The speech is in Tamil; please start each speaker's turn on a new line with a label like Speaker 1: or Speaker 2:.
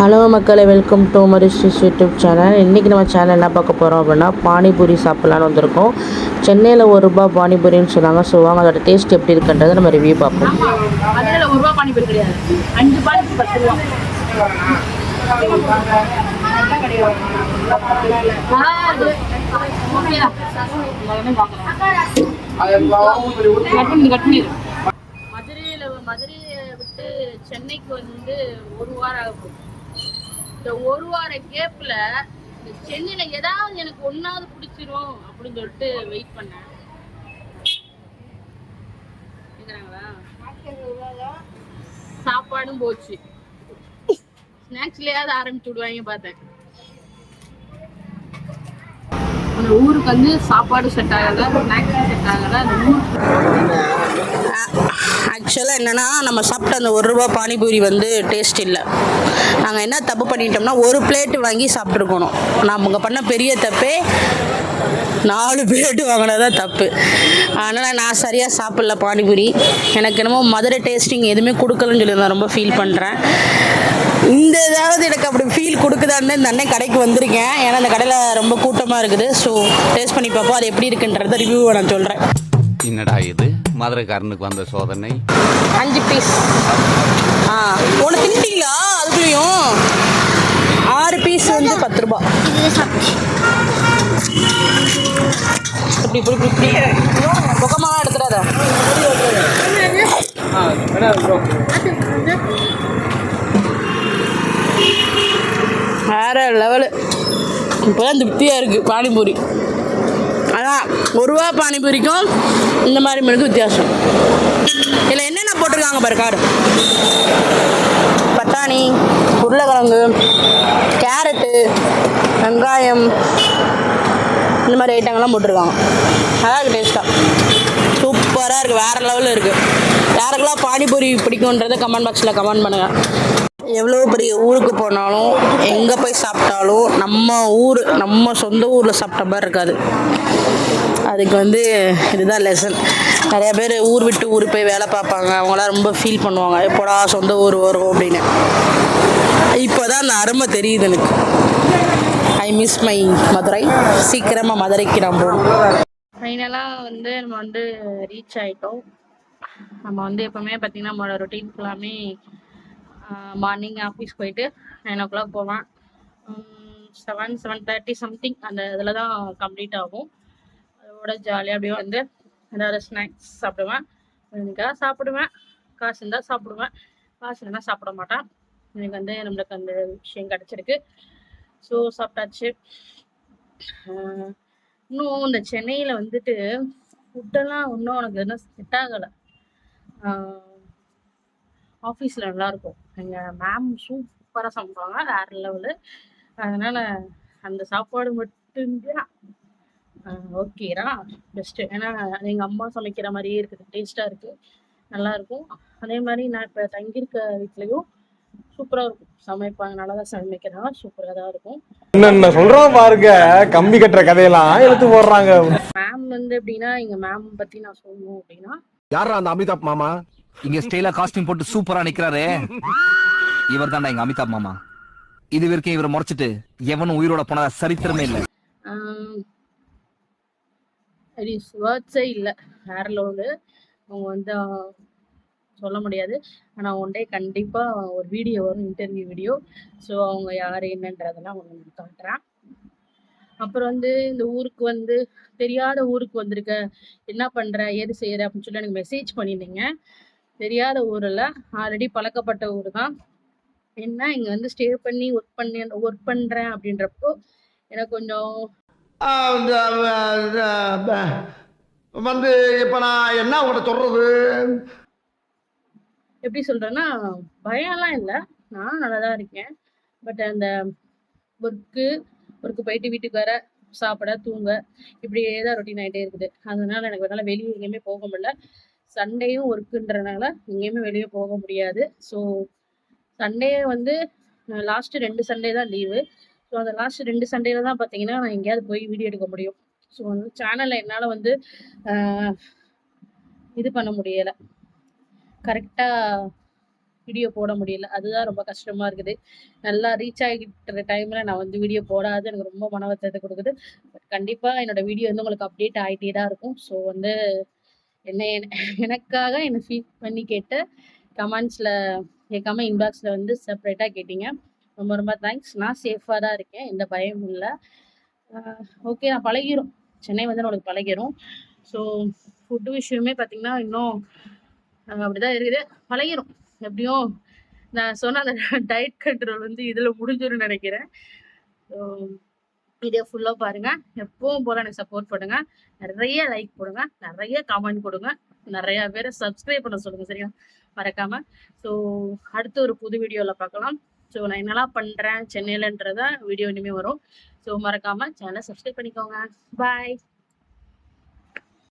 Speaker 1: ஹலோ மக்களை வெல்கம் டு மரிஸ்டிஸ் யூடியூப் சேனல் இன்றைக்கி நம்ம சேனல் என்ன பார்க்க போகிறோம் அப்படின்னா பானிபூரி சாப்பிட்லான்னு வந்திருக்கோம். சென்னையில் ஒரு ரூபா பானிபூரின்னு சொன்னாங்க. ஸோ வாங்க அதோட டேஸ்ட் எப்படி இருக்குன்றதை நம்ம ரிவ்யூ பார்ப்போம்.
Speaker 2: மதுரையில் மதுரையை விட்டு சென்னைக்கு வந்து ஒரு வாரம் ஆக போகுது. இந்த ஒரு வார கேப்ல சென்னையில ஏதாவது எனக்கு ஒன்னாவது பிடிச்சிரும் அப்படின்னு சொல்லிட்டு வெயிட் பண்ணேன். கேக்குறாங்களா? சாப்பாடும் போச்சு. ஸ்நாக்ஸ்லயாவது ஆரம்பிச்சு விடுவாங்க பார்த்தேன் அந்த ஊருக்கு வந்து சாப்பாடு செட் ஆகல ஸ்நாக்ஸ் செட் ஆகல. அந்த
Speaker 1: ஆக்சுவலாக என்னென்னா நம்ம சாப்பிட்ட அந்த ஒரு ரூபா பானிபூரி வந்து டேஸ்ட் இல்லை. நாங்கள் என்ன தப்பு பண்ணிட்டோம்னா ஒரு பிளேட்டு வாங்கி சாப்பிட்ருக்கணும் நாம பண்ண பெரிய தப்பே நாலு பிளேட்டு வாங்கினதான் தப்பு. அதனால் நான் சரியாக சாப்பிட்ல பானிபூரி. எனக்கு என்னமோ மதுரை டேஸ்டிங் எதுவுமே கொடுக்கலன்னு சொல்லி நான் ரொம்ப ஃபீல் பண்ணுறேன் இந்த ஏதாவது எனக்கு அப்படி ஃபீல் கொடுக்குதான்னு இந்த அண்ணன் கடைக்கு வந்திருக்கேன். ஏன்னா இந்த கடையில் ரொம்ப கூட்டமாக இருக்குது. ஸோ டேஸ்ட் பண்ணி பார்ப்போம். அது எப்படி இருக்குன்றத ரிவ்யூவை நான் சொல்கிறேன்
Speaker 3: என்னடா இது? மதுரைக்காரனுக்கு வந்த சோதனை.
Speaker 1: அஞ்சு பீஸ் ஆ ஒன்று தின்ட்டீங்களா? அதுக்குள்ளேயும் ஆறு பீஸ் வந்து பத்து ரூபா. இப்படி இப்படி முகமாக எடுத்துடாத. வேறு லெவலு இப்போதான் திருப்தியாக இருக்குது பானிபூரி. அதான் ஒரு ரூபா பானிபூரிக்கும் இந்த மாதிரி மிளகு வித்தியாசம். இதில் என்னென்ன போட்டிருக்காங்க பாரு காடு. பட்டாணி உருளைக்கிழங்கு கேரட்டு வெங்காயம் இந்த மாதிரி ஐட்டங்கள்லாம் போட்டிருக்காங்க. நல்லா இருக்குது டேஸ்ட்டாக சூப்பராக இருக்குது வேறு லெவலில் இருக்குது யாருக்கெல்லாம் பானிபூரி பிடிக்குன்றதை கமெண்ட் பாக்ஸில் கமெண்ட் பண்ணுங்கள் எவ்வளோ பெரிய ஊருக்கு போனாலும் எங்கே போய் சாப்பிட்டாலும் நம்ம ஊர் நம்ம சொந்த ஊரில் சாப்பிட்ட மாதிரி இருக்காது. அதுக்கு வந்து இதுதான் லெசன் நிறைய பேர் ஊர் விட்டு ஊர் போய் வேலை பார்ப்பாங்க. அவங்களாம் ரொம்ப ஃபீல் பண்ணுவாங்க. எப்போடா சொந்த ஊர் வரும் அப்படின்னு. இப்போ தான் அந்த அருமை தெரியுது எனக்கு. I miss my Madurai. சீக்கிரமாக மதுரைக்கு நான் போகணும்.
Speaker 2: ஃபைனலாக வந்து நம்ம வந்து ரீச் ஆகிட்டோம் நம்ம வந்து எப்போவுமே பார்த்தீங்கன்னா நம்மளோட ரொட்டீன் ஃபுல்லாமே மார்னிங் ஆஃபீஸ் போயிட்டு நைன் ஓ கிளாக் போவேன் செவன் செவன் தேர்ட்டி சம்திங் அந்த இதில் தான் கம்ப்ளீட் ஆகும். அதோட ஜாலியாக அப்படியே வந்து ஏதாவது ஸ்நாக்ஸ் சாப்பிடுவேன். எனக்காக சாப்பிடுவேன். காசு இருந்தால் சாப்பிடுவேன். காசு இல்லைனா சாப்பிட மாட்டேன். எனக்கு வந்து நம்மளுக்கு அந்த விஷயம் கிடச்சிருக்கு. ஸோ சாப்பிட்டாச்சு. இன்னும் இந்த சென்னையில் வந்துட்டு ஃபுட்டெல்லாம் இன்னும் எனக்கு என்ன செட் ஆகலை. ஆஃபீஸில் நல்லாயிருக்கும் எங்கள் மேம் சூப்பராக சமைப்பாங்க வேறு லெவலு அதனால் அந்த சாப்பாடு மட்டும்தான். ஓகேரா பெஸ்ட்டு ஏன்னா எங்கள் அம்மா சமைக்கிற மாதிரியே இருக்குது. டேஸ்ட்டாக இருக்குது நல்லாயிருக்கும் அதே மாதிரி நான் இப்போ தங்கியிருக்க வீட்லேயும் சூப்பராக இருக்கும். சமைப்பாங்க. நல்லா தான் சமைக்கிறாங்க. சூப்பராக தான் இருக்கும்.
Speaker 4: என்னென்ன சொல்றோம் பாருங்க. கம்பி கட்டுற கதையெல்லாம் எடுத்து போடுறாங்க.
Speaker 2: மேம் வந்து எப்படின்னா எங்கள் மேம் பற்றி நான் சொல்லணும் அப்படின்னா
Speaker 5: யாரா அந்த அமிதாப் மாமா?
Speaker 6: இங்க ஸ்டைலா காஸ்டியூம் போட்டு சூப்பரா நிக்கிறாரே. இவர் தான்டா எங்க அமிதாப் மாமா. இது வரைக்கும் இவரை முறைச்சிட்டு எவனும் உயிரோட போனதா சரித்திரமே இல்ல.
Speaker 2: வேர்ட்ஸே இல்லை. வேற லெவலு அவங்க வந்து சொல்ல முடியாது. ஆனால் ஒன் டே கண்டிப்பாக ஒரு வீடியோ வரும் இன்டர்வியூ வீடியோ ஸோ அவங்க யார் என்னன்றதெல்லாம் உங்களுக்கு காட்டுறேன். அப்புறம் வந்து இந்த ஊருக்கு வந்து தெரியாத ஊருக்கு வந்திருக்க என்ன பண்ணுற ஏது செய்கிற அப்படின்னு சொல்லி எனக்கு மெசேஜ் பண்ணியிருந்தீங்க. தெரியாத ஊரில் ஆல்ரெடி பழக்கப்பட்ட ஊர் தான் என்ன இங்கே வந்து ஸ்டே பண்ணி ஒர்க் பண்ணி ஒர்க் பண்ணுறேன் அப்படின்றப்போ எனக்கு கொஞ்சம்
Speaker 5: வந்து இப்ப நான் என்ன உங்கள்கிட்ட சொல்றது?
Speaker 2: எப்படி சொல்றேன்னா பயம்லாம் இல்லை. நான் நல்லா தான் இருக்கேன். பட் அந்த ஒர்க்கு ஒர்க்கு போயிட்டு வீட்டுக்கு வர சாப்பிட தூங்க இப்படியே தான் ரொட்டீன் ஆகிட்டே இருக்குது. அதனால எனக்கு என்னால் வெளியே எங்கேயுமே போக முடியல. சண்டேயும் ஒர்க்குன்றனால எங்கேயுமே வெளியே போக முடியாது. ஸோ சண்டே வந்து லாஸ்ட்டு ரெண்டு சண்டே தான் லீவு ஸோ அந்த லாஸ்ட் ரெண்டு சண்டேல தான் பார்த்தீங்கன்னா நான் எங்கேயாவது போய் வீடியோ எடுக்க முடியும். ஸோ வந்து சேனலில் என்னால் வந்து ஆஹ், இது பண்ண முடியலை. கரெக்டாக வீடியோ போட முடியல. அதுதான் ரொம்ப கஷ்டமா இருக்குது. நல்லா ரீச் ஆகிட்டு டைம்ல நான் வந்து வீடியோ போடாது. எனக்கு ரொம்ப மன வருத்தத்தை கொடுக்குது. பட் கண்டிப்பா என்னோட வீடியோ வந்து உங்களுக்கு அப்டேட் ஆகிட்டே தான் இருக்கும். ஸோ வந்து என்ன எனக்காக என்னை ஃபீல் பண்ணி கேட்டு கமெண்ட்ஸில் கேட்காம இன்பாக்ஸில் வந்து செப்பரேட்டாக கேட்டீங்க. ரொம்ப ரொம்ப தேங்க்ஸ் நான் சேஃபாக தான் இருக்கேன். எந்த பயமும் இல்லை. ஓகே நான் பழகிரும். சென்னை வந்து நம்மளுக்கு பழகிரும். ஸோ ஃபுட்டு விஷயமே பார்த்தீங்கன்னா இன்னும் அப்படிதான் இருக்குது. பழகிரும். எப்படியும் நான் சொன்ன அந்த டயட் கண்ட்ரோல் வந்து இதில் முடிஞ்சிடும் நினைக்கிறேன். இதே ஃபுல்லாக பாருங்க. எப்பவும் போல் எனக்கு சப்போர்ட் பண்ணுங்க. நிறைய லைக் போடுங்க. நிறைய கமெண்ட் கொடுங்க நிறைய பேரை சப்ஸ்கிரைப் பண்ண சொல்லுங்க சரியா? மறக்காம. ஸோ அடுத்து ஒரு புது வீடியோவில் பார்க்கலாம். ஸோ நான் என்னெல்லாம் பண்ணுறேன் சென்னையிலன்றத வீடியோ இனிமேல் வரும். ஸோ மறக்காம சேனலை சப்ஸ்கிரைப் பண்ணிக்கோங்க. பாய்